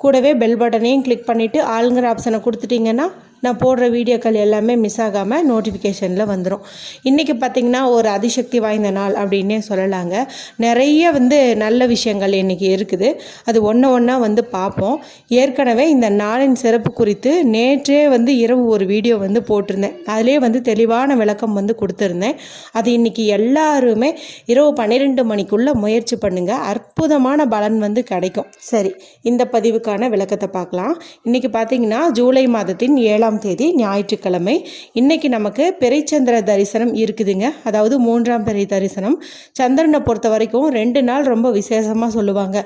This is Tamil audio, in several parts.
கூடவே பெல் பட்டனையும் கிளிக் பண்ணிவிட்டு ஆளுங்கிற ஆப்ஷனை கொடுத்துட்டிங்கன்னா நான் போடுற வீடியோக்கள் எல்லாமே மிஸ் ஆகாமல் நோட்டிஃபிகேஷனில் வந்துடும் இன்றைக்கி பார்த்திங்கன்னா ஒரு அதிசக்தி வாய்ந்த நாள் அப்படின்னே சொல்லலாங்க. நிறைய வந்து நல்ல விஷயங்கள் இன்றைக்கி இருக்குது. அது ஒன்று ஒன்றா வந்து பார்ப்போம் ஏற்கனவே இந்த நாளின் சிறப்பு குறித்து நேற்றே வந்து இரவு ஒரு வீடியோ வந்து போட்டிருந்தேன். அதிலே வந்து தெளிவான விளக்கம் வந்து கொடுத்துருந்தேன். அது இன்றைக்கி எல்லாருமே இரவு பன்னிரெண்டு மணிக்குள்ளே முயற்சி பண்ணுங்கள் அற்புதமான பலன் வந்து கிடைக்கும். சரி இந்த பதிவுக்கான விளக்கத்தை பார்க்கலாம். இன்றைக்கி பார்த்தீங்கன்னா ஜூலை மாதத்தின் ஏழாம் தேதி ஞாயிற்றுக்கிழமை. இன்றைக்கி நமக்கு பிறைச்சந்திர தரிசனம் இருக்குதுங்க. அதாவது மூன்றாம் பெரிய தரிசனம். சந்திரனை பொறுத்த வரைக்கும் ரெண்டு நாள் ரொம்ப விசேஷமாக சொல்லுவாங்க.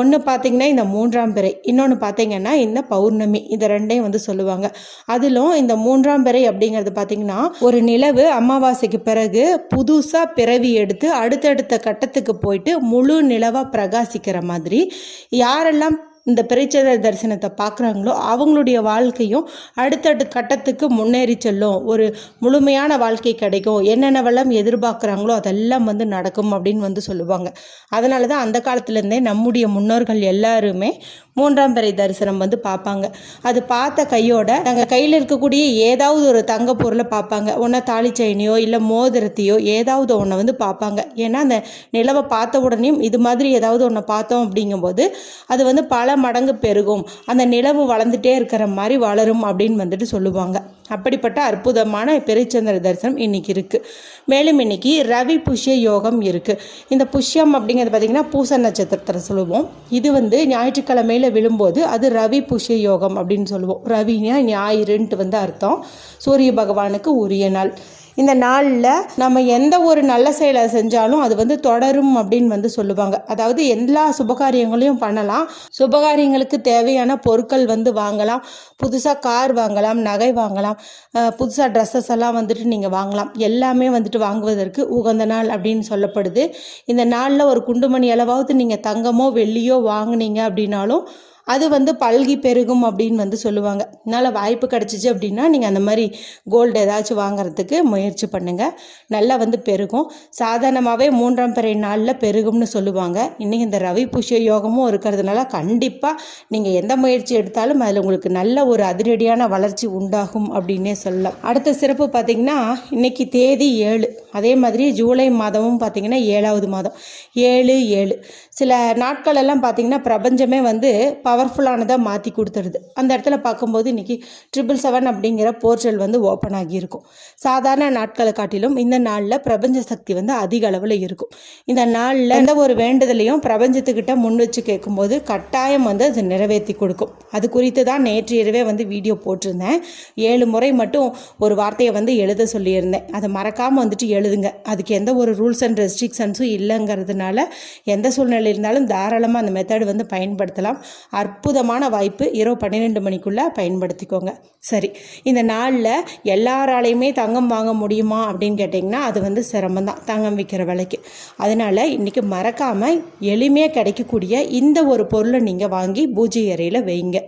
ஒன்று பார்த்தீங்கன்னா இந்த மூன்றாம் பிறை. இன்னொன்று பார்த்தீங்கன்னா இந்த பௌர்ணமி. இந்த ரெண்டையும் வந்து சொல்லுவாங்க. அதிலும் இந்த மூன்றாம் பிறை அப்படிங்கிறது பார்த்தீங்கன்னா ஒரு நிலவு அமாவாசைக்கு பிறகு புதுசாக பிறவி எடுத்து அடுத்தடுத்த கட்டத்துக்கு போயிட்டு முழு நிலவாக பிரகாசிக்கிற மாதிரி யாரெல்லாம் இந்த பிறைச்சந்திர தரிசனத்தை பார்க்குறாங்களோ அவங்களுடைய வாழ்க்கையும் அடுத்தடுத்த கட்டத்துக்கு முன்னேறி செல்லும். ஒரு முழுமையான வாழ்க்கை கிடைக்கும். என்னென்னவெல்லாம் எதிர்பார்க்குறாங்களோ அதெல்லாம் வந்து நடக்கும் அப்படின்னு வந்து சொல்லுவாங்க. அதனால தான் அந்த காலத்துலேருந்தே நம்முடைய முன்னோர்கள் எல்லாருமே மூன்றாம் பிறை தரிசனம் வந்து பார்ப்பாங்க. அது பார்த்த கையோட நாங்கள் கையில் இருக்கக்கூடிய ஏதாவது ஒரு தங்க பொருளை பார்ப்பாங்க. ஒன்றா தாலி செயினியோ இல்லை மோதிரத்தையோ ஏதாவது ஒன்றை வந்து பார்ப்பாங்க. ஏன்னா அந்த நிலவை பார்த்த உடனேயும் இது மாதிரி ஏதாவது ஒன்றை பார்த்தோம் அப்படிங்கும்போது அது வந்து பல மடங்கு பெருகும். அந்த நிலவு வளர்ந்துட்டே இருக்கிற மாதிரி வளரும் அப்படின்னு வந்துட்டு சொல்லுவாங்க. அப்படிப்பட்ட அற்புதமான பெருச்சந்திர தரிசனம் இன்னைக்கு இருக்குது மேலும் இன்னைக்கு ரவி புஷ்ய யோகம் இருக்குது இந்த புஷ்யம் அப்படிங்கிறது பார்த்திங்கன்னா பூச நட்சத்திரத்தில் சொல்லுவோம். இது வந்து ஞாயிற்றுக்கிழமையில் விழும்போது அது ரவி புஷ்ய யோகம் அப்படின்னு சொல்லுவோம். ரவினா ஞாயிறுன்ட்டு வந்து அர்த்தம். சூரிய பகவானுக்கு உரிய நாள். இந்த நாளில் நம்ம எந்த ஒரு நல்ல செயலை செஞ்சாலும் அது வந்து தொடரும் அப்படின்னு வந்து சொல்லுவாங்க. அதாவது எல்லா சுபகாரியங்களையும் பண்ணலாம். சுபகாரியங்களுக்கு தேவையான பொருட்கள் வந்து வாங்கலாம். புதுசாக கார் வாங்கலாம் நகை வாங்கலாம். புதுசாக ட்ரெஸ்ஸஸ் எல்லாம் வந்துட்டு நீங்கள் வாங்கலாம். எல்லாமே வந்துட்டு வாங்குவதற்கு உகந்த நாள் அப்படின்னு சொல்லப்படுது. இந்த நாளில் ஒரு குண்டுமணி அளவாவது நீங்கள் தங்கமோ வெள்ளியோ வாங்குனீங்க அப்படின்னாலும் அது வந்து பல்கி பெருகும் அப்படின்னு வந்து சொல்லுவாங்க. அதனால் வாய்ப்பு கிடச்சிச்சு அப்படின்னா நீங்கள் அந்த மாதிரி கோல்டு ஏதாச்சும் வாங்குறதுக்கு முயற்சி பண்ணுங்கள் நல்லா வந்து பெருகும். சாதாரணமாகவே மூன்றாம் பிறை நாளில் பெருகும்னு சொல்லுவாங்க. இன்றைக்கி இந்த ரவி புஷ்ய யோகமும் இருக்கிறதுனால கண்டிப்பாக நீங்கள் எந்த முயற்சி எடுத்தாலும் அதில் உங்களுக்கு நல்ல ஒரு அதிரடியான வளர்ச்சி உண்டாகும் அப்படின்னே சொல்லலாம். அடுத்த சிறப்பு பார்த்திங்கன்னா இன்றைக்கி தேதி ஏழு. அதே மாதிரி ஜூலை மாதமும் பார்த்திங்கன்னா ஏழாவது மாதம். ஏழு ஏழு. சில நாட்களெல்லாம் பார்த்திங்கன்னா பிரபஞ்சமே வந்து பவர்ஃபுல்லானதாக மாற்றி கொடுத்துருது. அந்த இடத்துல பார்க்கும்போது இன்றைக்கி ட்ரிபிள் செவன் அப்படிங்கிற போர்ட்டல் வந்து ஓப்பன் ஆகியிருக்கும். சாதாரண நாட்களை காட்டிலும் இந்த நாளில் பிரபஞ்ச சக்தி வந்து அதிக அளவில் இருக்கும். இந்த நாளில் எந்த ஒரு வேண்டுதலையும் பிரபஞ்சத்துக்கிட்ட முன் வச்சு கேட்கும்போது கட்டாயம் வந்து அது நிறைவேற்றி கொடுக்கும். அது குறித்து தான் நேற்று இரவே வந்து வீடியோ போட்டிருந்தேன். ஏழு முறை மட்டும் ஒரு வார்த்தையை வந்து எழுத சொல்லியிருந்தேன். அதை மறக்காமல் வந்துட்டு எழுதுங்க. அதுக்கு எந்த ஒரு ரூல்ஸ் அண்ட் ரெஸ்ட்ரிக்ஷன்ஸும் இல்லைங்கிறதுனால எந்த சூழ்நிலை இருந்தாலும் தாராளமாக அந்த மெத்தட் வந்து பயன்படுத்தலாம். அற்புதமான வாய்ப்பு இரவு பன்னிரெண்டு மணிக்குள்ளே பயன்படுத்திக்கோங்க. சரி இந்த நாளில் எல்லாராலையுமே தங்கம் வாங்க முடியுமா அப்படின்னு கேட்டிங்கன்னா அது வந்து சிரமம் தான் தங்கம் விற்கிற விலைக்கு. அதனால் இன்றைக்கி மறக்காமல் எளிமையாக கிடைக்கக்கூடிய இந்த ஒரு பொருளை நீங்கள் வாங்கி பூஜை அறையில் வைங்க.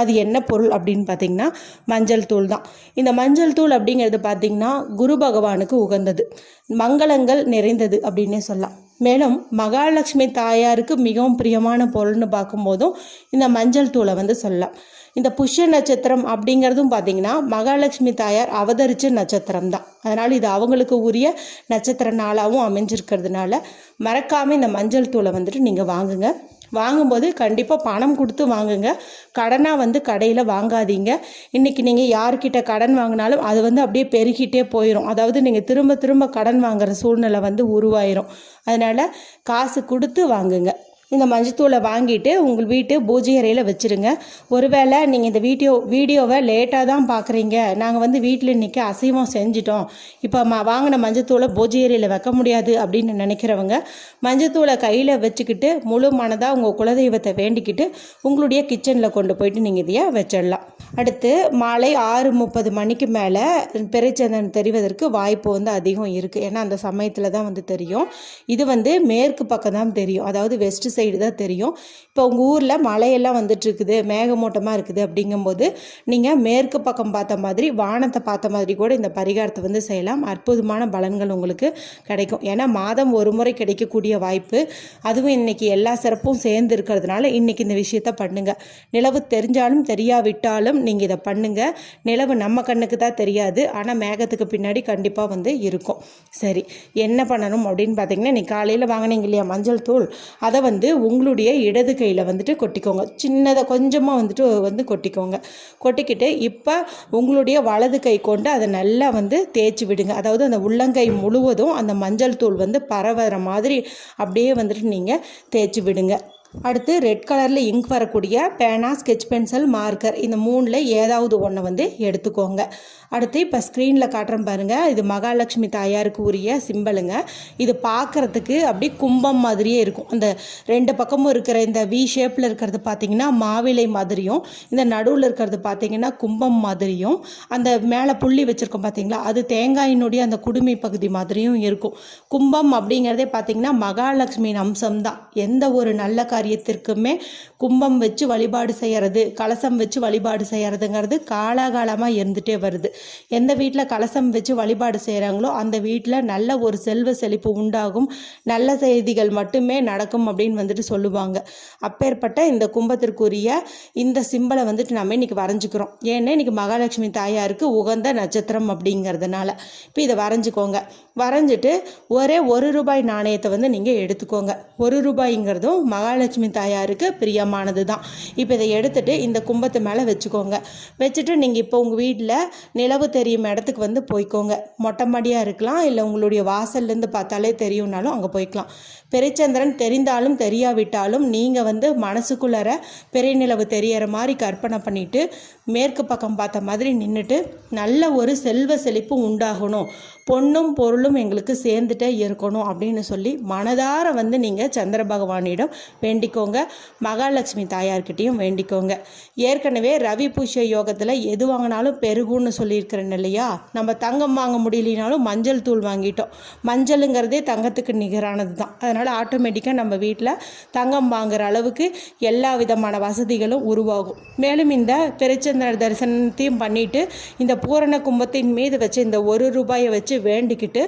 அது என்ன பொருள் அப்படின்னு பார்த்தீங்கன்னா மஞ்சள் தூள் தான். இந்த மஞ்சள் தூள் அப்படிங்கிறது பார்த்திங்கன்னா குரு பகவானுக்கு உகந்தது. மங்களங்கள் நிறைந்தது அப்படின்னே சொல்லலாம். மேலும் மகாலட்சுமி தாயாருக்கு மிகவும் பிரியமான பொருள்னு பார்க்கும்போதும் இந்த மஞ்சள் தூளை வந்து சொல்லலாம். இந்த புஷ்ய நட்சத்திரம் அப்படிங்கிறதும் பார்த்திங்கன்னா மகாலட்சுமி தாயார் அவதரித்த நட்சத்திரம் தான். அதனால் இது அவங்களுக்கு உரிய நட்சத்திர நாளாகவும் அமைஞ்சிருக்கிறதுனால மறக்காமல் இந்த மஞ்சள் தூளை வந்துட்டு நீங்கள் வாங்குங்க. வாங்கும்போது கண்டிப்பாக பணம் கொடுத்து வாங்குங்க. கடனாக வந்து கடையில் வாங்காதீங்க. இன்றைக்கி நீங்கள் யார்கிட்ட கடன் வாங்கினாலும் அது வந்து அப்படியே பெருகிட்டே போயிடும் அதாவது நீங்கள் திரும்ப திரும்ப கடன் வாங்குகிற சூழ்நிலை வந்து உருவாயிரும். அதனால் காசு கொடுத்து வாங்குங்க. இந்த மஞ்சத்தூளை வாங்கிட்டு உங்கள் வீட்டு பூஜை அறையில் வச்சுருங்க. ஒருவேளை நீங்கள் இந்த வீடியோ வீடியோவை லேட்டாக தான் பார்க்குறீங்க நாங்கள் வந்து வீட்டில் இன்றைக்கி அசைவம் செஞ்சிட்டோம். இப்போ ம வாங்கின மஞ்சத்தூளை பூஜை அறையில் வைக்க முடியாது அப்படின்னு நினைக்கிறவங்க மஞ்சத்தூளை கையில் வச்சுக்கிட்டு முழு மனதாக உங்கள் குலதெய்வத்தை வேண்டிக்கிட்டு உங்களுடைய கிச்சனில் கொண்டு போயிட்டு நீங்கள் இதையே வச்சிடலாம். அடுத்து மாலை ஆறு முப்பது மணிக்கு மேலே பிறைச்சந்தன் தெரிவதற்கு வாய்ப்பு வந்து அதிகம் இருக்குது ஏன்னா அந்த சமயத்தில் தான் வந்து தெரியும். இது வந்து மேற்கு பக்கம் தான் தெரியும். அதாவது வெஸ்ட் சைடு தான் தெரியும். இப்போ உங்கள் ஊரில் மழையெல்லாம் வந்துட்டுருக்குது மேகமூட்டமாக இருக்குது அப்படிங்கும்போது நீங்கள் மேற்கு பக்கம் பார்த்த மாதிரி வானத்தை பார்த்த மாதிரி கூட இந்த பரிகாரத்தை வந்து செய்யலாம். அற்புதமான பலன்கள் உங்களுக்கு கிடைக்கும். ஏன்னா மாதம் ஒரு முறை கிடைக்கக்கூடிய வாய்ப்பு. அதுவும் இன்னைக்கு எல்லா சிறப்பும் சேர்ந்து இருக்கிறதுனால இன்னைக்கு இந்த விஷயத்த பண்ணுங்கள் நிலவு தெரிஞ்சாலும் தெரியாவிட்டாலும் நீங்கள் இதை பண்ணுங்கள் நிலவு நம்ம கண்ணுக்கு தான் தெரியாது. ஆனால் மேகத்துக்கு பின்னாடி கண்டிப்பாக வந்து இருக்கும். சரி என்ன பண்ணணும் அப்படின்னு பார்த்தீங்கன்னா நீ காலையில் வாங்கினீங்க இல்லையா மஞ்சள் தூள். அதை வந்து உங்களுடைய இடது கையில் வந்துட்டு கொட்டிக்கோங்க. சின்னதை கொஞ்சமாக வந்துட்டு வந்து கொட்டிக்கோங்க. கொட்டிக்கிட்டு இப்போ உங்களுடைய வலது கை கொண்டு அதை நல்லா வந்து தேய்ச்சி விடுங்க. அதாவது அந்த உள்ளங்கை முழுவதும் அந்த மஞ்சள் தூள் வந்து பரவுற மாதிரி அப்படியே வந்துட்டு நீங்கள் தேய்ச்சி விடுங்க. அடுத்து ரெட் கலரில் இங்க் வரக்கூடிய பேனா ஸ்கெட்ச் பென்சில் மார்க்கர் இந்த மூணில் ஏதாவது ஒன்றை வந்து எடுத்துக்கோங்க. அடுத்து இப்போ ஸ்க்ரீனில் காட்டுறேன் பாருங்கள் இது மகாலட்சுமி தாயாருக்கு உரிய சிம்பிளுங்க இது பார்க்குறதுக்கு அப்படி கும்பம் மாதிரியே இருக்கும். அந்த ரெண்டு பக்கமும் இருக்கிற இந்த வி ஷேப்பில் இருக்கிறது பார்த்தீங்கன்னா மாவிலை மாதிரியும் இந்த நடுவில் இருக்கிறது பார்த்தீங்கன்னா கும்பம் மாதிரியும் அந்த மேலே புள்ளி வச்சுருக்கோம் பார்த்தீங்களா அது தேங்காயினுடைய அந்த குடுமி பகுதி மாதிரியும் இருக்கும். கும்பம் அப்படிங்கிறதே பார்த்தீங்கன்னா மகாலட்சுமியின் அம்சம் தான் எந்த ஒரு நல்ல காரியத்திற்குமே கும்பம் வச்சு வழிபாடு செய்கிறது கலசம் வச்சு வழிபாடு செய்கிறதுங்கிறது காலாகாலமாக இருந்துகிட்டே வருது. எந்த வீட்டில் கலசம் வச்சு வழிபாடு செய்கிறாங்களோ அந்த வீட்டில் நல்ல ஒரு செல்வ செழிப்பு உண்டாகும். நல்ல செய்திகள் மட்டுமே நடக்கும் அப்படின்னு வந்துட்டு சொல்லுவாங்க. அப்பேற்பட்ட இந்த கும்பத்திற்குரிய இந்த சிம்பலை வந்துட்டு நம்ம இன்னைக்கு வரைஞ்சிக்கிறோம். ஏன்னா இன்னைக்கு மகாலட்சுமி தாயாருக்கு உகந்த நட்சத்திரம் அப்படிங்கிறதுனால. இப்போ இதை வரைஞ்சிக்கோங்க. வரைஞ்சிட்டு ஒரே ஒரு ரூபாய் நாணயத்தை வந்து நீங்கள் எடுத்துக்கோங்க. ஒரு ரூபாய்ங்கிறதும் மகாலட்சுமி தாயாருக்கு பிரியமானது தான் இப்போ இதை எடுத்துட்டு இந்த கும்பத்து மேலே வச்சுக்கோங்க. வச்சுட்டு நீங்கள் இப்போ உங்கள் வீட்டில் நிலவு தெரியும் இடத்துக்கு வந்து போய்க்கோங்க. மொட்டை மாடியாக இருக்கலாம் இல்லை உங்களுடைய வாசல்லேருந்து பார்த்தாலே தெரியும்னாலும் அங்கே போய்க்கலாம். பெருச்சந்திரன் தெரிந்தாலும் தெரியாவிட்டாலும் நீங்கள் வந்து மனசுக்குள்ளார பெரிய நிலவு தெரியற மாதிரி கற்பனை பண்ணிவிட்டு மேற்கு பக்கம் பார்த்த மாதிரி நின்றுட்டு நல்ல ஒரு செல்வ செழிப்பு உண்டாகணும். பொண்ணும் பொருளும் எங்களுக்கு சேர்ந்துட்டே இருக்கணும் அப்படின்னு சொல்லி மனதார வந்து நீங்கள் சந்திர பகவானிடம் வேண்டிக்கோங்க. மகாலட்சுமி தாயார்கிட்டையும் வேண்டிக்கோங்க. ஏற்கனவே ரவி பூஷ யோகத்தில் எது வாங்கினாலும் பெருகுன்னு சொல்லியிருக்கிறேன் இல்லையா? நம்ம தங்கம் வாங்க முடியலனாலும் மஞ்சள் தூள் வாங்கிட்டோம். மஞ்சளுங்கிறதே தங்கத்துக்கு நிகரானது தான். அதனால் ஆட்டோமேட்டிக்காக நம்ம வீட்டில் தங்கம் வாங்குற அளவுக்கு எல்லா விதமான வசதிகளும் உருவாகும். மேலும் இந்த பெருச்சந்திர தரிசனத்தையும் பண்ணிட்டு இந்த பூரண கும்பத்தின் மீது வச்சு இந்த ஒரு ரூபாயை வச்சு வேண்டிக்கிட்டு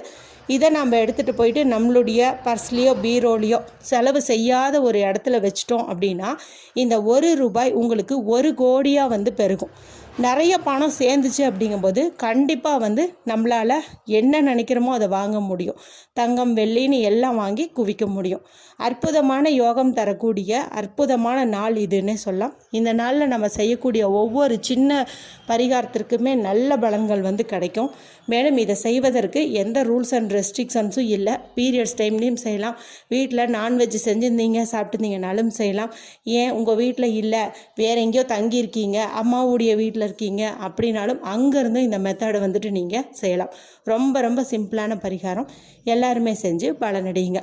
இதை நம்ம எடுத்துகிட்டு போயிட்டு நம்மளுடைய பர்ஸ்லேயோ பீரோலையோ செலவு செய்யாத ஒரு இடத்துல வச்சிட்டோம் அப்படின்னா இந்த ஒரு ரூபாய் உங்களுக்கு ஒரு கோடியாக வந்து பெருகும். நிறைய பணம் சேர்ந்துச்சு அப்படிங்கும்போது கண்டிப்பாக வந்து நம்மளால் என்ன நினைக்கிறோமோ அதை வாங்க முடியும். தங்கம் வெள்ளின்னு எல்லாம் வாங்கி குவிக்க முடியும். அற்புதமான யோகம் தரக்கூடிய அற்புதமான நாள் இதுன்னு சொல்லலாம். இந்த நாளில் நம்ம செய்யக்கூடிய ஒவ்வொரு சின்ன பரிகாரத்திற்குமே நல்ல பலன்கள் வந்து கிடைக்கும். மேலும் இதை செய்வதற்கு எந்த ரூல்ஸ் அண்ட் ரெஸ்ட்ரிக்ஷன்ஸும் இல்லை. பீரியட்ஸ் டைம்லேயும் செய்யலாம். வீட்டில் நான்வெஜ் செஞ்சுருந்தீங்க சாப்பிட்டுருந்தீங்கனாலும் செய்யலாம். ஏன் உங்கள் வீட்டில் இல்லை? வேற எங்கேயோ தங்கியிருக்கீங்க. அம்மாவுடைய வீட்டில் இருக்கீங்க அப்படின்னாலும் அங்கேருந்து இந்த மெத்தடை வந்துட்டு நீங்கள் செய்யலாம். ரொம்ப ரொம்ப சிம்பிளான பரிகாரம். எல்லாருமே செஞ்சு பலனடையுங்க.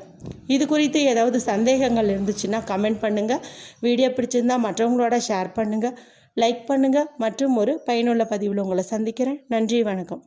இது குறித்து ஏதாவது சந்தேகங்கள் இருந்துச்சுன்னா கமெண்ட் பண்ணுங்கள் வீடியோ பிடிச்சிருந்தா மற்றவங்களோட ஷேர் பண்ணுங்கள் லைக் பண்ணுங்கள் மற்றும் ஒரு பயனுள்ள பதிவில் உங்களை சந்திக்கிறேன். நன்றி வணக்கம்.